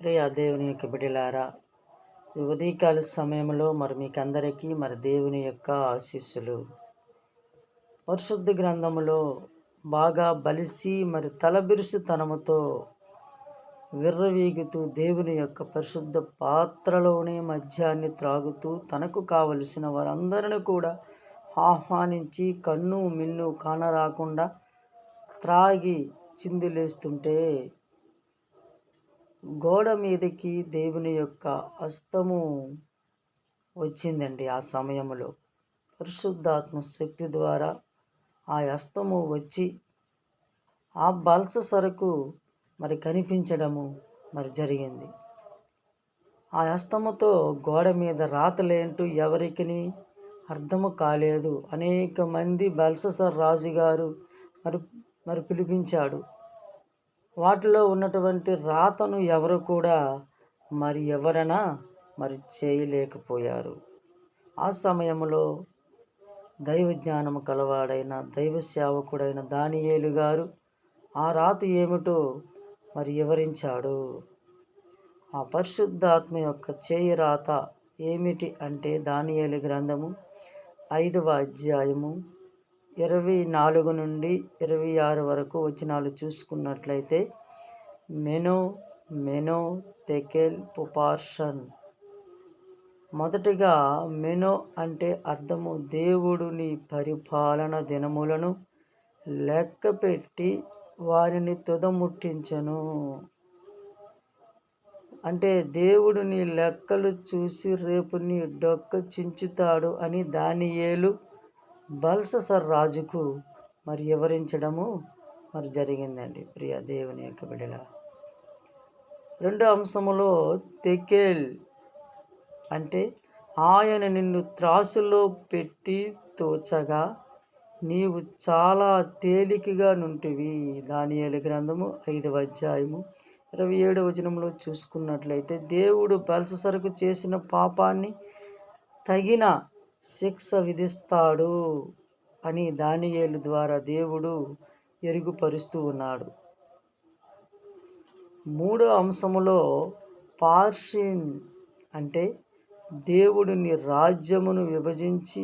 ప్రియ దేవుని యొక్క బిడ్డలారా ఉదయకాల సమయంలో మరి మీకు అందరికీ మరి దేవుని యొక్క ఆశీస్సులు. పరిశుద్ధ గ్రంథములో బాగా బలిసి మరి తలబిరుసుతనముతో విర్రవీగుతూ దేవుని యొక్క పరిశుద్ధ పాత్రలోనే మద్యాన్ని త్రాగుతూ తనకు కావలసిన వారందరిని కూడా ఆహ్వానించి కన్ను మిన్ను కానరాకుండా త్రాగి చిందులేస్తుంటే గోడ మీదకి దేవుని యొక్క హస్తము వచ్చిందండి ఆ సమయంలో. పరిశుద్ధాత్మ శక్తి ద్వారా ఆ హస్తము వచ్చి ఆ బల్స సరకు మరి కనిపించడము మరి జరిగింది. ఆ హస్తముతో గోడ మీద రాతలేంటూ ఎవరికి అర్థము కాలేదు. అనేక మంది బల్ససర్ రాజుగారు మరి మరి పిలిపించాడు. వాటిలో ఉన్నటువంటి రాతను ఎవరు కూడా మరి ఎవరైనా మరి చేయలేకపోయారు. ఆ సమయంలో దైవ జ్ఞానం కలవాడైన దైవ సేవకుడైన దానియేలు గారు ఆ రాత ఏమిటో మరి వివరించాడు. ఆ పరిశుద్ధాత్మ యొక్క చేయి రాత ఏమిటి అంటే దానియేలు గ్రంథము ఐదవ అధ్యాయము ఇరవై నాలుగు నుండి ఇరవై ఆరు వరకు వచనాలు చూసుకున్నట్లయితే మెనో మెనో తెకెల్ పుపార్షన్. మొదటిగా మెనో అంటే అర్థము దేవుడుని పరిపాలన దినములను లెక్కపెట్టి వారిని తుదముట్టించను. అంటే దేవుడు నీ లెక్కలు చూసి రేపు నీ డొక్క చించుతాడు అని దానియేలు బల్ససర్ రాజుకు మరి వివరించడము మరి జరిగిందండి. ప్రియ దేవుని యొక్క బిడల రెండో అంశములో తెకేల్ అంటే ఆయన నిన్ను త్రాసులో పెట్టి తోచగా నీవు చాలా తేలికగా నుంటివి. దానియేలు గ్రంథము ఐదవ అధ్యాయము ఇరవై ఏడు వచనంలో చూసుకున్నట్లయితే దేవుడు బల్ససరకు చేసిన పాపాన్ని తగిన శిక్ష విధిస్తాడు అని దానియేలు ద్వారా దేవుడు ఎరుగుపరుస్తూ ఉన్నాడు. మూడో అంశములో పార్షిన్ అంటే దేవుడిని రాజ్యమును విభజించి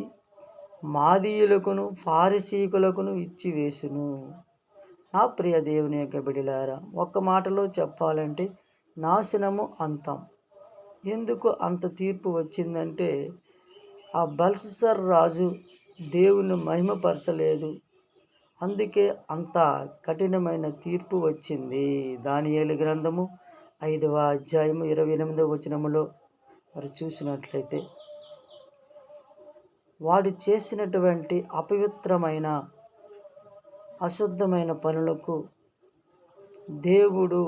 మాదీయులకును ఫారిసీకులకును ఇచ్చివేసును నా ప్రియ దేవుని యొక్క బిడిలారా ఒక్క మాటలో చెప్పాలంటే నాశనము అంతం. ఎందుకు అంత తీర్పు వచ్చిందంటే ఆ బల్సర్ రాజు దేవుని మహిమపరచలేదు. అందుకే అంత కఠినమైన తీర్పు వచ్చింది. దానియేలు గ్రంథము ఐదవ అధ్యాయము ఇరవై ఎనిమిదవ వచనములో మరి చూసినట్లయితే వాడు చేసినటువంటి అపవిత్రమైన అశుద్ధమైన పనులకు దేవుడు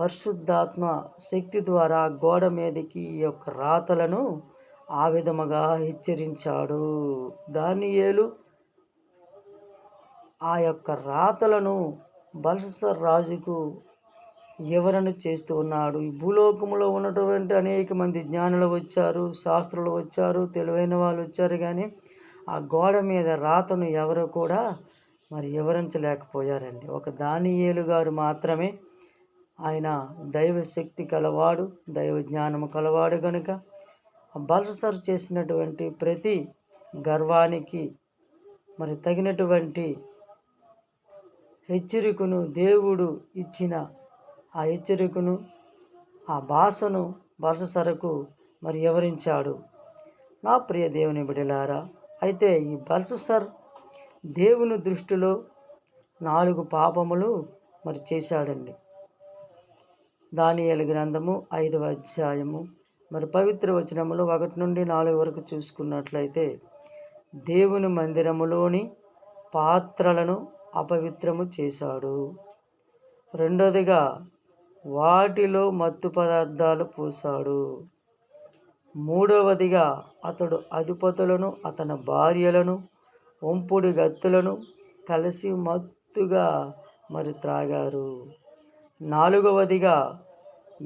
పరిశుద్ధాత్మ శక్తి ద్వారా గోడ మీదకి ఈ యొక్క రాతలను ఆ విధముగా హెచ్చరించాడు. దానియేలు ఆ యొక్క రాతలను బల్సర్ రాజుకు వివరణ చేస్తూ ఉన్నాడు. ఈ భూలోకంలో ఉన్నటువంటి అనేక మంది జ్ఞానులు వచ్చారు శాస్త్రులు వచ్చారు తెలివైన వాళ్ళు వచ్చారు కానీ ఆ గోడ మీద రాతను ఎవరు కూడా మరి వివరించలేకపోయారండి. ఒక దానియేలు గారు మాత్రమే ఆయన దైవశక్తి కలవాడు దైవ జ్ఞానము కలవాడు కనుక బల్సర్ చేసినటువంటి ప్రతి గర్వానికి మరి తగినటువంటి హెచ్చరికను దేవుడు ఇచ్చిన ఆ హెచ్చరికను ఆ భాషను బల్ససరకు మరి వివరించాడు నా ప్రియ దేవుని బిడలారా అయితే ఈ బల్ససర్ దేవుని దృష్టిలో నాలుగు పాపములు మరి చేశాడండి. దానియలు గ్రంథము ఐదవ అధ్యాయము మరి పవిత్ర వచనములు ఒకటి నుండి నాలుగు వరకు చూసుకున్నట్లయితే దేవుని మందిరములోని పాత్రలను అపవిత్రము చేశాడు. రెండోదిగా వాటిలో మత్తు పదార్థాలు పూసాడు మూడవదిగా అతడు అధిపతులను అతని భార్యలను వంపుడి గత్తులను కలిసి మత్తుగా మరి త్రాగారు. నాలుగవదిగా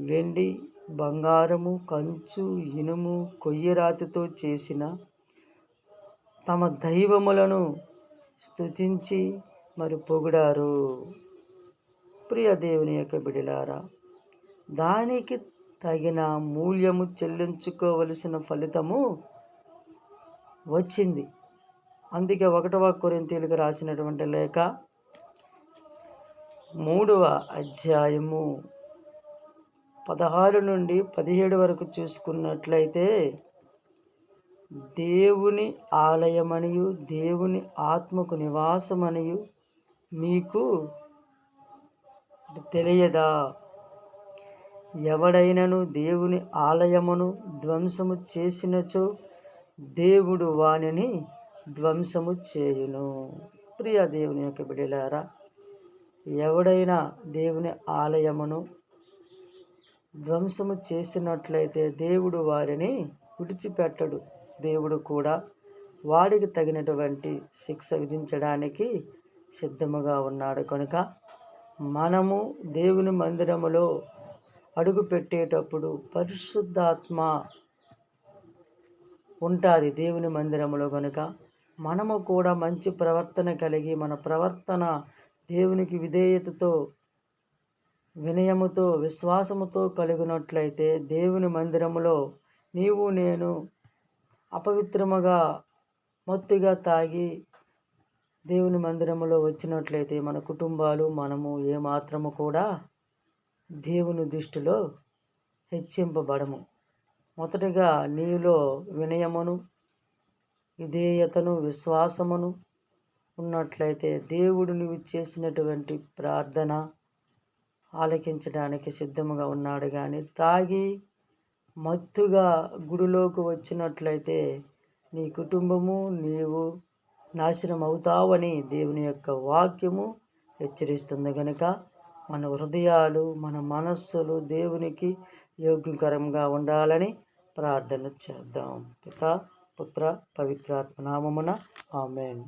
వెండి బంగారము కంచు ఇనుము కొయ్యరాతితో చేసిన తమ దైవములను స్తుతించి మరి పొగిడారు. ప్రియ దేవుని యొక్క బిడిలారా దానికి తగిన మూల్యము చెల్లించుకోవలసిన ఫలితము వచ్చింది. అందుకే ఒకటవ కొరింతీలకు రాసినటువంటి లేఖ మూడవ అధ్యాయము. పదహారు నుండి పదిహేడు వరకు చూసుకున్నట్లయితే దేవుని ఆలయమనియు దేవుని ఆత్మకు నివాసమనియు మీకు తెలియదా? ఎవడైనను దేవుని ఆలయమును ధ్వంసము చేసినచో దేవుడు వానిని ధ్వంసము చేయును. ప్రియ దేవుని యొక్క బిడిలారా ఎవడైనా దేవుని ఆలయమును ధ్వంసము చేసినట్లయితే దేవుడు వారిని విడిచిపెట్టడు. దేవుడు కూడా వాడికి తగినటువంటి శిక్ష విధించడానికి సిద్ధముగా ఉన్నాడు. కనుక మనము దేవుని మందిరములో అడుగు పెట్టేటప్పుడు పరిశుద్ధాత్మ ఉంటుంది దేవుని మందిరములో కనుక. మనము కూడా మంచి ప్రవర్తన కలిగి మన ప్రవర్తన దేవునికి విధేయతతో వినయముతో విశ్వాసముతో కలిగినట్లయితే దేవుని మందిరములో నీవు నేను అపవిత్రముగా మత్తుగా తాగి దేవుని మందిరములో వచ్చినట్లయితే మన కుటుంబాలు మనము ఏమాత్రము కూడా దేవుని దృష్టిలో హెచ్చింపబడము. మొదటగా నీలో వినయమును విధేయతను విశ్వాసమును ఉన్నట్లయితే దేవుడు నువ్వు చేసినటువంటి ప్రార్థన ఆలకించడానికి సిద్ధముగా ఉన్నాడు. కానీ తాగి మత్తుగా గుడిలోకి వచ్చినట్లయితే నీ కుటుంబము నీవు నాశనం అవుతావని దేవుని యొక్క వాక్యము హెచ్చరిస్తుంది. కనుక మన హృదయాలు మన మనస్సులు దేవునికి యోగ్యకరంగా ఉండాలని ప్రార్థన చేద్దాం. పిత పుత్ర పవిత్రాత్మ నామమున ఆమెన్.